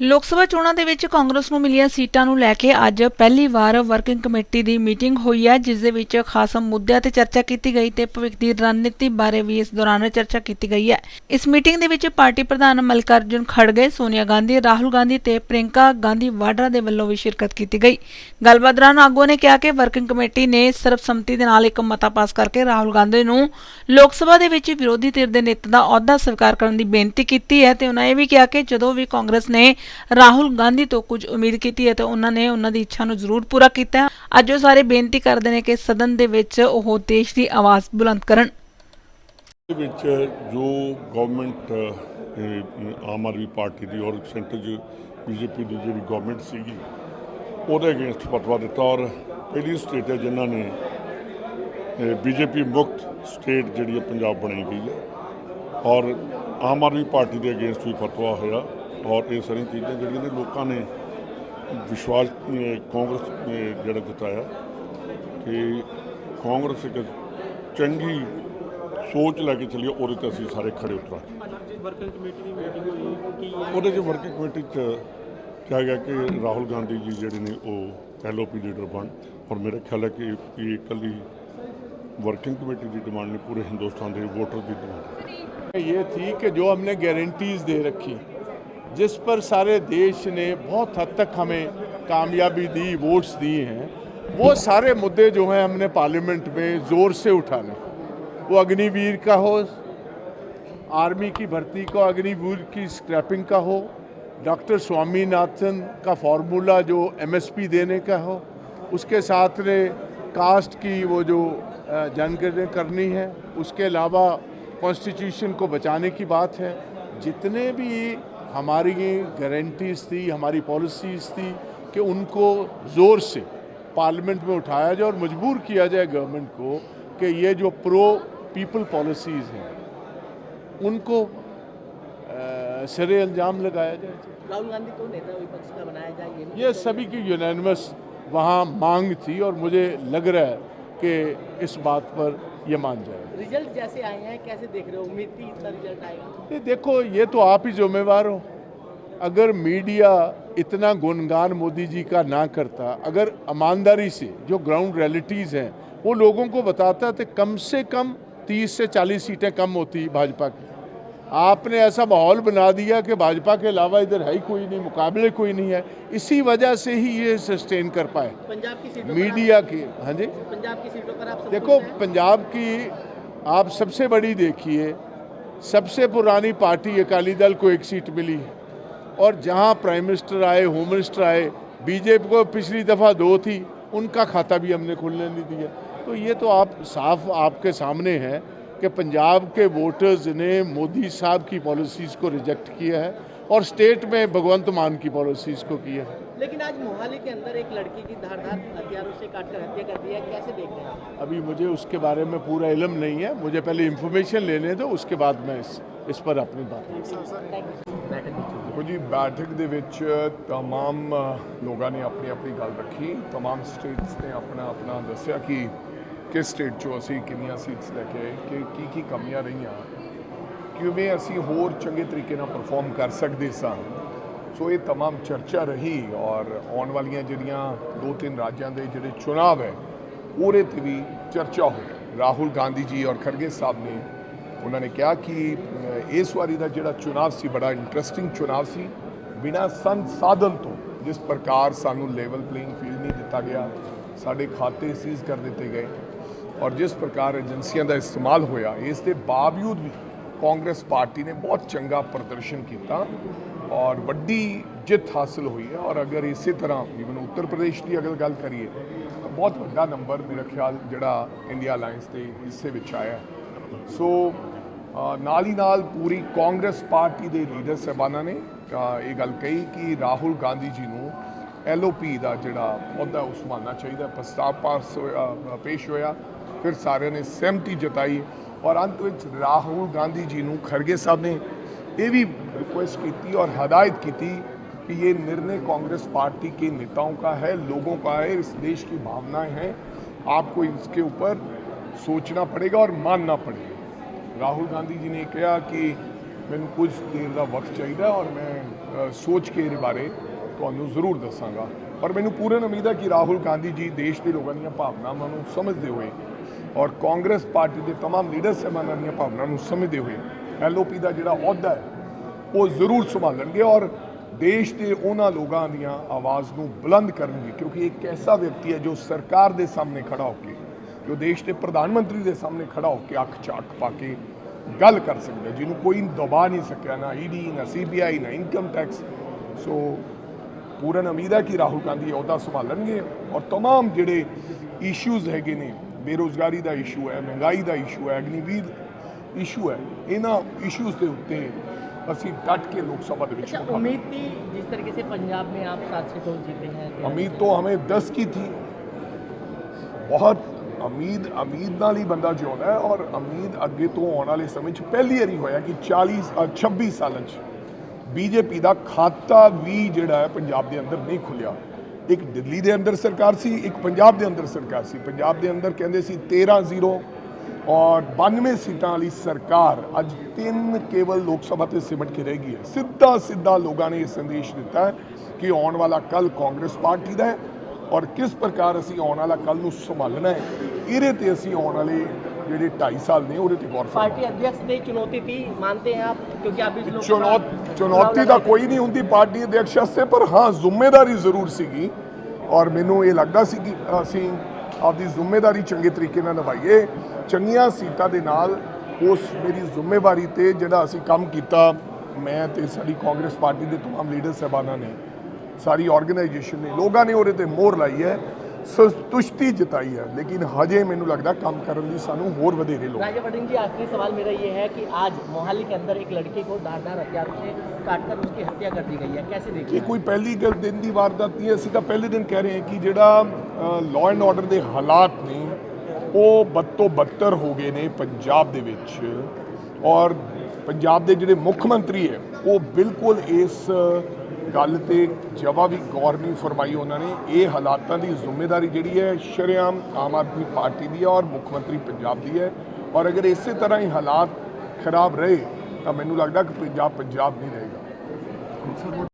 ਲੋਕ ਸਭਾ ਚੋਣਾਂ ਦੇ ਵਿੱਚ ਕਾਂਗਰਸ ਨੂੰ ਮਿਲੀਆਂ ਸੀਟਾਂ ਨੂੰ ਲੈ ਕੇ ਅੱਜ ਪਹਿਲੀ ਵਾਰ ਵਰਕਿੰਗ ਕਮੇਟੀ ਦੀ ਮੀਟਿੰਗ ਹੋਈ ਹੈ, ਜਿਸ ਦੇ ਵਿੱਚ ਖਾਸ ਮੁੱਦਿਆਂ ਤੇ ਚਰਚਾ ਕੀਤੀ ਗਈ ਤੇ ਭਵਿੱਖ ਦੀ ਰਣਨੀਤੀ ਬਾਰੇ ਵੀ ਇਸ ਦੌਰਾਨ ਚਰਚਾ ਕੀਤੀ ਗਈ ਹੈ। ਇਸ ਮੀਟਿੰਗ ਦੇ ਵਿੱਚ ਪਾਰਟੀ ਪ੍ਰਧਾਨ ਮਲਕਾਰਜੁਨ ਖੜਗੇ, ਸੋਨੀਆ ਗਾਂਧੀ, ਰਾਹੁਲ ਗਾਂਧੀ ਤੇ ਪ੍ਰਿੰਕਾ ਗਾਂਧੀ ਵਾਡਰਾ ਦੇ ਵੱਲੋਂ ਵੀ ਸ਼ਿਰਕਤ ਕੀਤੀ ਗਈ। ਗੱਲਬਾਤ ਦੌਰਾਨ ਆਗੂਆਂ ਨੇ ਕਿਹਾ ਕਿ ਵਰਕਿੰਗ ਕਮੇਟੀ ਨੇ ਸਰਬਸੰਮਤੀ ਦੇ ਨਾਲ ਇੱਕ ਮਤਾ ਪਾਸ ਕਰਕੇ ਰਾਹੁਲ ਗਾਂਧੀ ਨੂੰ ਲੋਕ ਸਭਾ ਦੇ ਵਿੱਚ ਵਿਰੋਧੀ ਧਿਰ ਦੇ ਨੇਤਾ ਦਾ ਅਹੁਦਾ ਸਵੀਕਾਰ ਕਰਨ ਦੀ ਬੇਨਤੀ ਕੀਤੀ ਹੈ ਤੇ ਉਹਨਾਂ ਇਹ ਵੀ ਕਿਹਾ ਕਿ ਜਦੋਂ ਵੀ ਕਾਂਗਰਸ ਨੇ ਰਾਹੁਲ ਗਾਂਧੀ ਤੋਂ ਕੁਝ ਉਮੀਦ ਕੀਤੀ ਹੈ ਤੇ ਉਹਨਾਂ ਨੇ ਉਹਨਾਂ ਦੀ ਇੱਛਾ ਨੂੰ ਜ਼ਰੂਰ ਪੂਰਾ ਕੀਤਾ ਅੱਜ ਉਹ ਸਾਰੇ ਬੇਨਤੀ ਕਰਦੇ ਨੇ ਕਿ ਸਦਨ ਦੇ ਵਿੱਚ ਉਹ ਦੇਸ਼ ਦੀ ਆਵਾਜ਼ ਬੁਲੰਦ ਕਰਨ। ਵਿੱਚ ਜੋ ਗਵਰਨਮੈਂਟ ਆਮ ਆਦਮੀ ਪਾਰਟੀ ਦੀ ਔਰ ਸੈਂਟਰ 'ਚ ਬੀਜੇਪੀ ਦੀ ਜਿਹੜੀ ਗਵਰਨਮੈਂਟ ਸੀਗੀ, ਉਹਦੇ ਅਗੇਂਸਟ ਫਤਵਾ ਦਿੱਤਾ ਔਰ ਪਹਿਲੀ ਸਟੇਟ ਹੈ ਜਿਨ੍ਹਾਂ ਨੇ ਬੀਜੇਪੀ ਮੁਕਤ ਸਟੇਟ ਜਿਹੜੀ ਹੈ ਪੰਜਾਬ ਬਣਾਈ ਗਈ ਹੈ। ਔਰ ਆਮ ਆਦਮੀ ਪਾਰਟੀ ਦੇ ਅਗੇਂਸਟ ਵੀ ਫਤਵਾ ਹੋਇਆ। ਔਰ ਇਹ ਸਾਰੀਆਂ ਚੀਜ਼ਾਂ ਜਿਹੜੀਆਂ ਨੇ ਲੋਕਾਂ ਨੇ ਵਿਸ਼ਵਾਸ ਅਹ, ਕਾਂਗਰਸ ਨੇ ਜਿਹੜਾ ਜਤਾਇਆ ਕਿ ਕਾਂਗਰਸ ਇੱਕ ਚੰਗੀ ਸੋਚ ਲੈ ਕੇ ਚੱਲੀਏ ਉਹਦੇ ਤੇ ਅਸੀਂ ਸਾਰੇ ਖੜੇ ਉਤਰਾਂਗੇ ਵਰਕਿੰਗ ਕਮੇਟੀ ਦੀ ਮੀਟਿੰਗ ਹੋਈ ਕੀ ਉਹਦੇ 'ਚ ਵਰਕਿੰਗ ਕਮੇਟੀ 'ਚ ਕਿਹਾ ਗਿਆ ਕਿ ਰਾਹੁਲ ਗਾਂਧੀ ਜੀ ਜਿਹੜੇ ਨੇ ਉਹ ਐਲਓਪੀ ਲੀਡਰ ਬਣ ਔਰ ਮੇਰਾ ਖਿਆਲ ਹੈ ਕਿ ਇਹ ਇਕੱਲੀ ਵਰਕਿੰਗ ਕਮੇਟੀ ਦੀ ਡਿਮਾਂਡ ਨਹੀਂ ਪੂਰੇ ਹਿੰਦੁਸਤਾਨ ਦੇ ਵੋਟਰ ਦੀ ਡਿਮਾਂਡ ਹੈ ये थी कि जो हमने गारंटीज दे रखी जिस पर सारे देश ने बहुत हद तक हमें कामयाबी दी वोट्स दिए हैं, वो सारे मुद्दे जो हैं हमने पार्लियामेंट में ज़ोर से उठाने। वो अग्निवीर का हो आर्मी की भर्ती का, अग्निवीर की स्क्रैपिंग का हो डॉक्टर स्वामीनाथन का फार्मूला जो एमएसपी देने का हो, उसके साथ ने कास्ट की वो जो जानकारी करनी है, उसके अलावा कॉन्स्टिट्यूशन को बचाने की बात है। जितने भी हमारी ये गारंटीज थी हमारी पॉलिसीज़ थी कि उनको ज़ोर से पार्लियामेंट में उठाया जाए और मजबूर किया जाए गवर्नमेंट को कि ये जो प्रो पीपल पॉलिसीज़ हैं उनको सरे अंजाम लगाया जाए। राहुल गांधी को नेता विपक्ष का बनाया जाए ये ये सभी की यूनानिमस वहाँ मांग थी और मुझे लग रहा है कि इस बात पर ये मान जाए रिज़ल्ट जैसे आए हैं कैसे देख रहे हो? उम्मीद थी इतना रिज़ल्ट आएगा। ये देखो ये तो आप ही जिम्मेवार हो। अगर मीडिया इतना गुणगान मोदी जी का ना करता अगर ईमानदारी से जो ग्राउंड रियलिटीज़ हैं वो लोगों को बताता तो कम से कम 30 से 40 सीटें कम होती भाजपा की। आपने ऐसा माहौल बना दिया कि भाजपा के अलावा इधर है ही कोई नहीं मुकाबले कोई नहीं है। इसी वजह से ही ये सस्टेन कर पाए। पंजाब की सीटों मीडिया की हाँ जी? पंजाब की सीटों पर आप देखो पंजाब की आप सबसे बड़ी देखिए सबसे पुरानी पार्टी अकाली दल को एक सीट मिली और जहाँ प्राइम मिनिस्टर आए होम मिनिस्टर आए बीजेपी को पिछली दफ़ा दो थी उनका खाता भी हमने खुलने नहीं दिया। तो ये तो आप साफ़ आपके सामने है कि पंजाब के वोटर्स ने मोदी साहब की पॉलिसीज़ को रिजेक्ट किया है और स्टेट में भगवंत मान की पॉलिसीज़ को किया है लेकिन आज मोहाली के अंदर एक लड़की की धारदार हथियारों से काटकर हत्या कर दी है कैसे देख रहे हैं आप? अभी मुझे उसके बारे में पूरा इलम नहीं है मुझे पहले इंफॉर्मेशन लेने दो उसके बाद मैं इस इस पर अपनी बात बैठक में ਦੇਖੋ ਜੀ ਬੈਠਕ ਦੇ ਵਿੱਚ तमाम ਲੋਕਾਂ ਨੇ ਆਪਣੀ ਆਪਣੀ ਗੱਲ ਰੱਖੀ तमाम ਸਟੇਟਸ ਨੇ ਆਪਣਾ ਆਪਣਾ ਦੱਸਿਆ ਕਿ ਕਿਸ ਸਟੇਟ ਚੋਂ ਅਸੀਂ ਕਿੰਨੀਆਂ ਸੀਟਸ ਲੈ ਕੇ ਆਏ ਕਿ ਕੀ ਕੀ ਕਮੀਆਂ ਰਹੀਆਂ ਕਿਵੇਂ ਅਸੀਂ ਹੋਰ ਚੰਗੇ ਤਰੀਕੇ ਨਾਲ ਪਰਫਾਰਮ ਕਰ ਸਕਦੇ ਸਾਂ ਸੋ ਇਹ तमाम ਚਰਚਾ ਰਹੀ ਔਰ ਆਉਣ ਵਾਲੀਆਂ ਜਿਹੜੀਆਂ ਦੋ ਤਿੰਨ ਰਾਜਾਂ ਦੇ ਜਿਹੜੇ ਚੁਣਾਵ ਹੈ ਉਹਦੇ ਤੇ ਵੀ ਚਰਚਾ ਹੋਈ ਰਾਹੁਲ ਗਾਂਧੀ ਜੀ ਔਰ ਖਰਗੇ ਸਾਹਿਬ ਨੇ ਉਹਨਾਂ ਨੇ ਕਿਹਾ ਕਿ ਅ, ਇਸ ਵਾਰੀ ਦਾ ਜਿਹੜਾ ਚੁਣਾਵ ਸੀ ਬੜਾ ਇੰਟਰਸਟਿੰਗ ਚੁਣਾਵ ਸੀ ਬਿਨਾਂ ਸੰਸਾਧਨ ਤੋਂ ਜਿਸ ਪ੍ਰਕਾਰ ਸਾਨੂੰ ਲੈਵਲ ਪਲੇਇੰਗ ਫੀਲਡ ਨਹੀਂ ਦਿੱਤਾ ਗਿਆ ਸਾਡੇ ਖਾਤੇ ਸੀਜ਼ ਕਰ ਦਿੱਤੇ ਗਏ ਔਰ ਜਿਸ ਪ੍ਰਕਾਰ ਏਜੰਸੀਆਂ ਦਾ ਇਸਤੇਮਾਲ ਹੋਇਆ, ਇਸ ਦੇ ਬਾਵਜੂਦ ਵੀ ਕਾਂਗਰਸ ਪਾਰਟੀ ਨੇ ਬਹੁਤ ਚੰਗਾ ਪ੍ਰਦਰਸ਼ਨ ਕੀਤਾ ਔਰ ਵੱਡੀ ਜਿੱਤ ਹਾਸਲ ਹੋਈ ਹੈ। ਔਰ ਅਗਰ ਇਸੇ ਤਰ੍ਹਾਂ ਈਵਨ ਉੱਤਰ ਪ੍ਰਦੇਸ਼ ਦੀ ਅਗਰ ਗੱਲ ਕਰੀਏ, ਤਾਂ ਬਹੁਤ ਵੱਡਾ ਨੰਬਰ ਮੇਰਾ ਖਿਆਲ ਜਿਹੜਾ ਇੰਡੀਆ ਅਲਾਈਅੰਸ ਦੇ ਹਿੱਸੇ ਵਿੱਚ ਆਇਆ ਸੋ ਨਾਲ ਹੀ ਨਾਲ ਪੂਰੀ ਕਾਂਗਰਸ ਪਾਰਟੀ ਦੇ ਲੀਡਰ ਸਾਹਿਬਾਨਾਂ ਨੇ ਇਹ ਗੱਲ ਕਹੀ ਕਿ ਰਾਹੁਲ ਗਾਂਧੀ ਜੀ ਨੂੰ ਐਲਓਪੀ ਦਾ ਜਿਹੜਾ ਅਹੁਦਾ ਉਸ ਸੰਭਾਲਣਾ ਚਾਹੀਦਾ ਪ੍ਰਸਤਾਵ ਪਾਸ ਹੋਇਆ ਪੇਸ਼ ਹੋਇਆ। ਫਿਰ ਸਾਰਿਆਂ ਨੇ ਸਹਿਮਤੀ ਜਤਾਈ ਔਰ ਅੰਤ ਵਿੱਚ ਰਾਹੁਲ ਗਾਂਧੀ ਜੀ ਨੂੰ ਖਰਗੇ ਸਾਹਿਬ ਨੇ ਇਹ भी रिक्वेस्ट की थी और हदायत की थी कि ये निर्णय कांग्रेस पार्टी के नेताओं का है लोगों का है इस देश की भावनाएं हैं आपको इसके ऊपर सोचना पड़ेगा और मानना पड़ेगा ਰਾਹੁਲ ਗਾਂਧੀ ਜੀ ਨੇ ਕਿਹਾ ਕਿ ਮੈਨੂੰ ਕੁਝ ਦੇਰ ਦਾ ਵਕਤ ਚਾਹੀਦਾ ਔਰ ਮੈਂ ਅ, ਸੋਚ ਕੇ ਇਹਦੇ ਬਾਰੇ ਤੁਹਾਨੂੰ ਜ਼ਰੂਰ ਦੱਸਾਂਗਾ ਪਰ ਮੈਨੂੰ ਪੂਰਨ ਉਮੀਦ ਹੈ ਕਿ ਰਾਹੁਲ ਗਾਂਧੀ ਜੀ ਦੇਸ਼ ਦੇ ਲੋਕਾਂ ਦੀਆਂ ਭਾਵਨਾਵਾਂ ਨੂੰ ਸਮਝਦੇ ਹੋਏ ਔਰ ਕਾਂਗਰਸ ਪਾਰਟੀ ਦੇ तमाम ਲੀਡਰ ਸਾਹਿਬਾਨਾਂ ਦੀਆਂ ਭਾਵਨਾਵਾਂ ਨੂੰ ਸਮਝਦੇ ਹੋਏ ਐਲਓਪੀ ਦਾ ਜਿਹੜਾ ਅਹੁਦਾ ਹੈ ਉਹ ਜ਼ਰੂਰ ਸੰਭਾਲਣਗੇ ਔਰ ਦੇਸ਼ ਦੇ ਉਹਨਾਂ ਲੋਕਾਂ ਦੀਆਂ ਆਵਾਜ਼ ਨੂੰ ਬੁਲੰਦ ਕਰਨਗੇ ਕਿਉਂਕਿ ਇੱਕ ਐਸਾ ਵਿਅਕਤੀ ਹੈ ਜੋ ਸਰਕਾਰ ਦੇ ਸਾਹਮਣੇ ਖੜਾ ਹੋ ਕੇ ਜੋ ਦੇਸ਼ ਦੇ ਪ੍ਰਧਾਨ ਮੰਤਰੀ ਦੇ ਸਾਹਮਣੇ ਖੜਾ ਹੋ ਕੇ ਅੱਖ 'ਚ ਅੱਖ ਪਾ ਕੇ ਗੱਲ ਕਰ ਸਕਦਾ ਹੈ, ਜਿਹਨੂੰ ਕੋਈ ਦਬਾ ਨਹੀਂ ਸਕਿਆ ਨਾ ਈਡੀ ਨਾ ਸੀਬੀਆਈ ਨਾ ਇਨਕਮ ਟੈਕਸ ਸੋ ਪੂਰਨ ਉਮੀਦ ਹੈ ਕਿ ਰਾਹੁਲ ਗਾਂਧੀ ਇਹ ਅਹੁਦਾ ਸੰਭਾਲਣਗੇ ਔਰ तमाम ਜਿਹੜੇ ਇਸ਼ੂਜ਼ ਹੈਗੇ ਨੇ ਬੇਰੋਜ਼ਗਾਰੀ ਦਾ ਇਸ਼ੂ ਹੈ ਮਹਿੰਗਾਈ ਦਾ ਇਸ਼ੂ ਹੈ ਅਗਨੀਵੀਰ ਇਸ਼ੂ ਹੈ ਇਹਨਾਂ ਇਸ਼ੂਜ਼ ਦੇ ਉੱਤੇ ਅਸੀਂ ਡਟ ਕੇ ਲੋਕ ਸਭਾ ਦੇ ਵਿੱਚ अच्छा ਮੁਕਾਬਲਾ उम्मीद थी जिस तरीके से पंजाब में आप सात सीटों जीते हैं उम्मीद तो हमें दस की थी ਬਹੁਤ ਉਮੀਦ ਉਮੀਦ ਨਾਲ ਹੀ ਬੰਦਾ ਜਿਉਂਦਾ ਹੈ ਔਰ ਉਮੀਦ ਅੱਗੇ ਤੋਂ ਆਉਣ ਵਾਲੇ ਸਮੇਂ 'ਚ ਪਹਿਲੀ ਵਾਰੀ ਹੋਇਆ ਕਿ 40 ਅ, 26 ਸਾਲਾਂ 'ਚ ਬੀਜੇਪੀ ਦਾ ਖਾਤਾ ਵੀ ਜਿਹੜਾ ਹੈ ਪੰਜਾਬ ਦੇ ਅੰਦਰ ਨਹੀਂ ਖੁੱਲਿਆ ਇੱਕ ਦਿੱਲੀ ਦੇ ਅੰਦਰ ਸਰਕਾਰ ਸੀ, ਇੱਕ ਪੰਜਾਬ ਦੇ ਅੰਦਰ ਸਰਕਾਰ ਸੀ। ਪੰਜਾਬ ਦੇ ਅੰਦਰ ਕਹਿੰਦੇ ਸੀ 13-0 ਔਰ 92 ਸੀਟਾਂ ਵਾਲੀ ਸਰਕਾਰ ਅੱਜ ਤਿੰਨ ਕੇਵਲ ਲੋਕ ਸਭਾ ਤੇ ਸਿਮਟ ਕੇ ਰਹਿ ਗਈ ਹੈ। ਸਿੱਧਾ ਸਿੱਧਾ ਲੋਕਾਂ ਨੇ ਇਹ ਸੰਦੇਸ਼ ਦਿੱਤਾ ਹੈ ਕਿ ਆਉਣ ਵਾਲਾ ਕੱਲ ਕਾਂਗਰਸ ਪਾਰਟੀ ਦਾ ਹੈ ਔਰ ਕਿਸ ਪ੍ਰਕਾਰ ਅਸੀਂ ਆਉਣ ਵਾਲਾ ਕੱਲ ਨੂੰ ਸੰਭਾਲਣਾ ਹੈ, ਇਹਦੇ ਤੇ ਅਸੀਂ ਆਉਣ ਵਾਲੇ ਜਿਹੜੇ 2.5 ਸਾਲ ਨੇ ਉਹਦੇ ਤੇ ਗੌਰ ਕਰਾਂਗੇ पार्टी अध्यक्ष ने चुनौती थी मानते हैं आप क्योंकि आप इस लोकसभा ਚੁਣੌਤ चुनाव ਚੁਣੌਤੀ ਤਾਂ ਕੋਈ ਨਹੀਂ ਹੁੰਦੀ ਪਾਰਟੀ ਅਧਿਕਸ਼ ਵਾਸਤੇ ਪਰ ਹਾਂ ਜ਼ਿੰਮੇਵਾਰੀ ਜ਼ਰੂਰ ਸੀਗੀ ਔਰ ਮੈਨੂੰ ਇਹ ਲੱਗਦਾ ਸੀ ਕਿ ਅਸੀਂ ਆਪਦੀ ਜ਼ਿੰਮੇਵਾਰੀ ਚੰਗੇ ਤਰੀਕੇ ਨਾਲ ਨਿਭਾਈਏ ਚੰਗੀਆਂ ਸੀਟਾਂ ਦੇ ਨਾਲ ਉਸ ਮੇਰੀ ਜ਼ਿੰਮੇਵਾਰੀ ਤੇ ਜਿਹੜਾ ਅਸੀਂ ਕੰਮ ਕੀਤਾ ਮੈਂ ਤੇ ਸਾਡੀ ਕਾਂਗਰਸ ਪਾਰਟੀ ਦੇ तमाम ਲੀਡਰ ਸਾਹਿਬਾਨਾਂ ਨੇ ਸਾਰੀ ਆਰਗੇਨਾਈਜੇਸ਼ਨ ਨੇ ਲੋਕਾਂ ਨੇ ਉਹਦੇ ਤੇ ਮੋਹਰ ਲਾਈ ਹੈ ਸੰਤੁਸ਼ਟੀ ਜਤਾਈ ਹੈ ਲੇਕਿਨ ਹਜੇ ਮੈਨੂੰ ਲੱਗਦਾ ਕੰਮ ਕਰਨ ਦੀ ਸਾਨੂੰ ਹੋਰ ਵਧੇਰੇ ਲੋੜ ਹੈ राजा वडिंग जी आखिरी सवाल मेरा ये है कि आज मोहाली के अंदर एक लड़की को धारदार हथियारों से काटकर उसकी हत्या कर दी गई है कैसे देखिए ਇਹ ਕੋਈ ਪਹਿਲੀ ਗੱਲ ਦਿਨ ਦੀ ਵਾਰਦਾਤ ਨਹੀਂ ਹੈ ਅਸੀਂ ਤਾਂ ਪਹਿਲੇ ਦਿਨ ਕਹਿ ਰਹੇ ਹਾਂ ਕਿ ਜਿਹੜਾ ਲਾਅ ਐਂਡ ਆਰਡਰ ਦੇ ਹਾਲਾਤ ਨੇ ਉਹ ਬਦ ਤੋਂ ਬੱਤਰ ਹੋ ਗਏ ਨੇ ਪੰਜਾਬ ਦੇ ਵਿੱਚ ਔਰ ਪੰਜਾਬ ਦੇ ਜਿਹੜੇ ਮੁੱਖ ਮੰਤਰੀ ਹੈ ਉਹ ਬਿਲਕੁਲ ਇਸ ਗੱਲ ਤੇ ਜਵਾ ਵੀ ਗੌਰ ਨਹੀਂ ਫਰਮਾਈ ਉਹਨਾਂ ਨੇ। ਇਹ ਹਾਲਾਤਾਂ ਦੀ ਜ਼ਿੰਮੇਵਾਰੀ ਜਿਹੜੀ ਹੈ, ਸ਼ਰੇਆਮ ਆਮ ਆਦਮੀ ਪਾਰਟੀ ਦੀ ਹੈ ਔਰ ਮੁੱਖ ਮੰਤਰੀ ਪੰਜਾਬ ਦੀ ਹੈ। ਔਰ ਅਗਰ ਇਸੇ ਤਰ੍ਹਾਂ ਹੀ ਹਾਲਾਤ ਖਰਾਬ ਰਹੇ, ਤਾਂ ਮੈਨੂੰ ਲੱਗਦਾ ਕਿ ਪੰਜਾਬ ਪੰਜਾਬ ਨਹੀਂ ਰਹੇਗਾ।